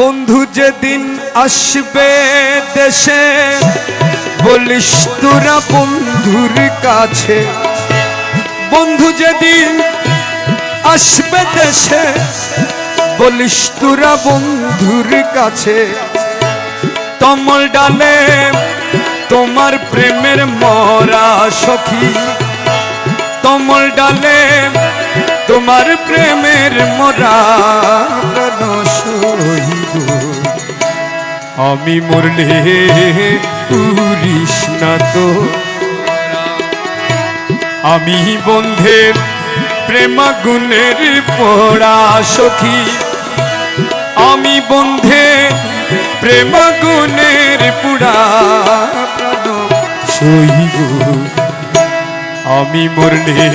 বন্ধু যেদিন আসবে দেশে, বলিস তোরা বন্ধুর কাছে। বন্ধু যেদিন আসবে দেশে, বলিস তোরা বন্ধুর কাছে। তমল ডালে তোমার প্রেমের মরা সখী, তমল ডালে তোমার প্রেমের মরা সইব আমি মরলে পুরিস না তো। আমি বন্ধের প্রেমাগুনের পড়া সখী। আমি বন্ধে প্রেমাগুনের পুরা সইব আমি মরলে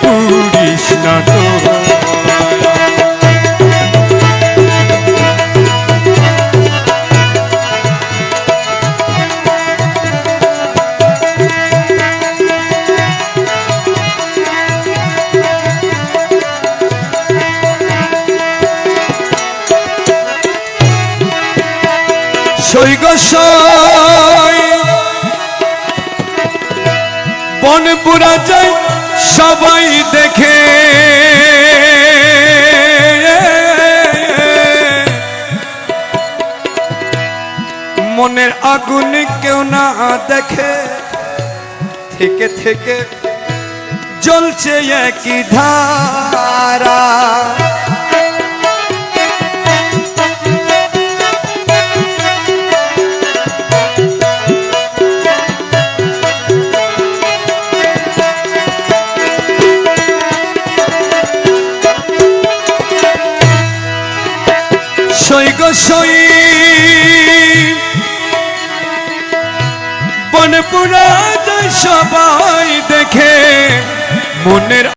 পুরিস না তো। সৈগ বনপুরা যায় সবাই দেখে। মনের আগুন কেউ না দেখে থেকে থেকে জ্বলছে একই ধারা। বনপুরা যায় সবাই দেখে মনের